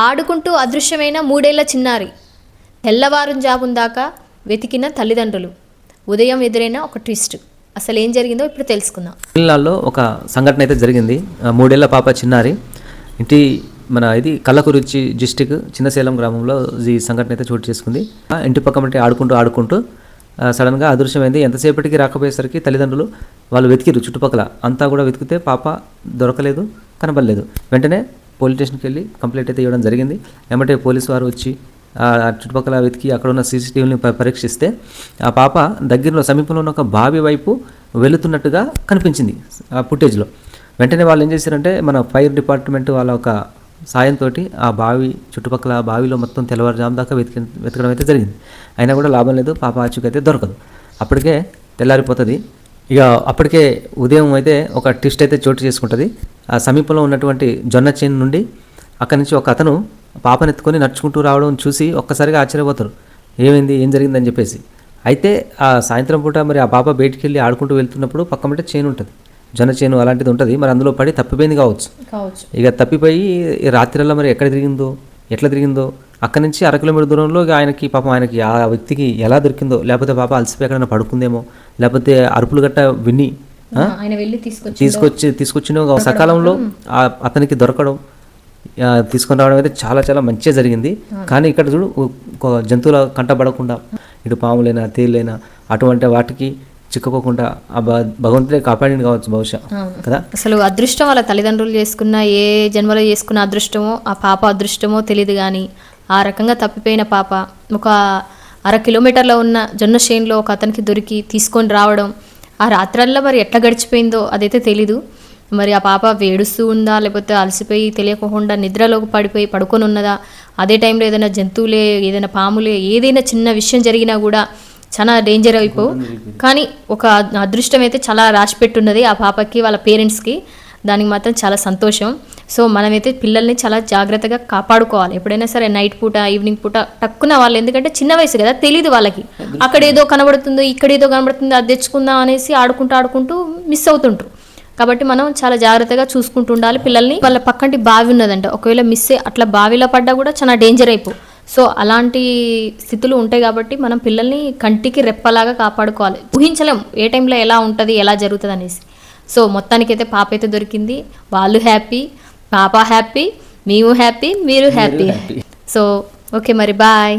ఆడుకుంటూ అదృశ్యమైన మూడేళ్ళ చిన్నారి. తెల్లవారు జాబుందాకా వెతికిన తల్లిదండ్రులు. ఉదయం ఎదురైన ఒక ట్విస్ట్. అసలు ఏం జరిగిందో ఇప్పుడు తెలుసుకుందాం. పిల్లల్లో ఒక సంఘటన అయితే జరిగింది. మూడేళ్ళ పాప చిన్నారి. ఇంటి మన ఇది కల్లకురుచి డిస్టిక్ చిన్నశేలం గ్రామంలో ఈ సంఘటన అయితే చోటు చేసుకుంది. ఆ, ఇంటి పక్క మట్టి ఆడుకుంటూ ఆడుకుంటూ సడన్గా అదృశ్యమైంది. ఎంతసేపటికి రాకపోయేసరికి తల్లిదండ్రులు వాళ్ళు వెతికిరు చుట్టుపక్కల. అంతా కూడా వెతికితే పాప దొరకలేదు కనబడలేదు. వెంటనే పోలీస్ స్టేషన్కి వెళ్ళి కంప్లైంట్ అయితే ఇవ్వడం జరిగింది. ఏమంటే పోలీస్ వారు వచ్చి ఆ చుట్టుపక్కల వెతికి అక్కడ ఉన్న సీసీటీవీని పరీక్షిస్తే ఆ పాప దగ్గరలో సమీపంలో ఉన్న ఒక బావి వైపు వెళుతున్నట్టుగా కనిపించింది ఆ ఫుటేజ్లో. వెంటనే వాళ్ళు ఏం చేశారంటే మన ఫైర్ డిపార్ట్మెంట్ వాళ్ళ ఒక సాయంతో ఆ బావి చుట్టుపక్కల ఆ బావిలో మొత్తం తెల్లవారుజాము దాకా వెతికి వెతకడం అయితే జరిగింది. అయినా కూడా లాభం లేదు పాప ఆచూకీ అయితే దొరకదు. అప్పటికే తెల్లారిపోతుంది. ఇక అప్పటికే ఉదయం అయితే ఒక ట్విస్ట్ అయితే చోటు చేసుకుంటుంది. ఆ సమీపంలో ఉన్నటువంటి జొన్న చేను నుండి అక్కడి నుంచి ఒక అతను పాపను ఎత్తుకొని నడుచుకుంటూ రావడం చూసి ఒక్కసారిగా ఆశ్చర్యపోతారు. ఏమైంది? ఏం జరిగిందని చెప్పేసి. అయితే ఆ సాయంత్రం పూట మరి ఆ పాప బయటికి వెళ్ళి ఆడుకుంటూ వెళ్తున్నప్పుడు పక్కమంటే చేను ఉంటుంది. జొన్న చేను అలాంటిది ఉంటుంది. మరి అందులో పడి తప్పిపోయింది కావచ్చు. కావచ్చు. ఇక తప్పిపోయి ఈ రాత్రిలో మరి ఎక్కడ తిరిగిందో ఎట్లా తిరిగిందో అక్కడి నుంచి అర కిలోమీటర్ దూరంలో ఆయనకి పాపం ఆయనకి ఆ వ్యక్తికి ఎలా దొరికిందో లేకపోతే పాప అలసిపోయి ఎక్కడైనా పడుకుందేమో లేకపోతే అరుపులు గట్ట విని ఆ? ఆయన వెళ్ళి తీసుకొచ్చి తీసుకొచ్చి తీసుకొచ్చిన సకాలంలో ఆ అతనికి దొరకడం తీసుకొని రావడం అయితే చాలా చాలా మంచిగా జరిగింది. కానీ ఇక్కడ చూడు జంతువుల కంటపడకుండా ఇటు పాములైనా తేళ్ళైనా అటువంటి వాటికి చిక్కుకోకుండా ఆ భగవంతుడే కాపాడింది కావచ్చు బహుశా కదా? అసలు అదృష్టం వాళ్ళ తల్లిదండ్రులు చేసుకున్న ఏ జన్మలో చేసుకున్న అదృష్టమో ఆ పాప అదృష్టమో తెలియదు కానీ ఆ రకంగా తప్పిపోయిన పాప. ఒక అర కిలోమీటర్లో ఉన్న జొన్న షేన్లో ఒక అతనికి దొరికి తీసుకొని రావడం. ఆ రాత్రల్లో మరి ఎట్లా గడిచిపోయిందో అదైతే తెలీదు. మరి ఆ పాప వేడుస్తూ ఉందా లేకపోతే అలసిపోయి తెలియకుండా నిద్రలోకి పడిపోయి పడుకొని ఉన్నదా అదే టైంలో ఏదైనా జంతువులే ఏదైనా పాములే ఏదైనా చిన్న విషయం జరిగినా కూడా చాలా డేంజర్ అయిపోవు కానీ ఒక అదృష్టం అయితే చాలా రాసిపెట్టున్నది ఆ పాపకి వాళ్ళ పేరెంట్స్కి దానికి మాత్రం చాలా సంతోషం. సో మనమైతే పిల్లల్ని చాలా జాగ్రత్తగా కాపాడుకోవాలి. ఎప్పుడైనా సరే నైట్ పూట ఈవినింగ్ పూట టక్కున వాళ్ళు ఎందుకంటే చిన్న వయసు కదా తెలియదు వాళ్ళకి. అక్కడ ఏదో కనబడుతుందో ఇక్కడ ఏదో కనబడుతుందో అది తెచ్చుకుందాం అనేసి ఆడుకుంటూ ఆడుకుంటూ మిస్ అవుతుంటారు కాబట్టి మనం చాలా జాగ్రత్తగా చూసుకుంటూ ఉండాలి పిల్లల్ని. వాళ్ళ పక్కంటి బావి ఉన్నదంట. ఒకవేళ మిస్ అట్లా బావిలో పడ్డా కూడా చాలా డేంజర్ అయిపో. సో అలాంటి స్థితులు ఉంటాయి కాబట్టి మనం పిల్లల్ని కంటికి రెప్పలాగా కాపాడుకోవాలి. ఊహించలేం ఏ టైంలో ఎలా ఉంటుంది ఎలా జరుగుతుంది అనేసి. సో మొత్తానికైతే పాప అయితే దొరికింది. వాళ్ళు హ్యాపీ పాప హ్యాపీ మేము హ్యాపీ మీరు హ్యాపీ. సో ఓకే మరి బాయ్.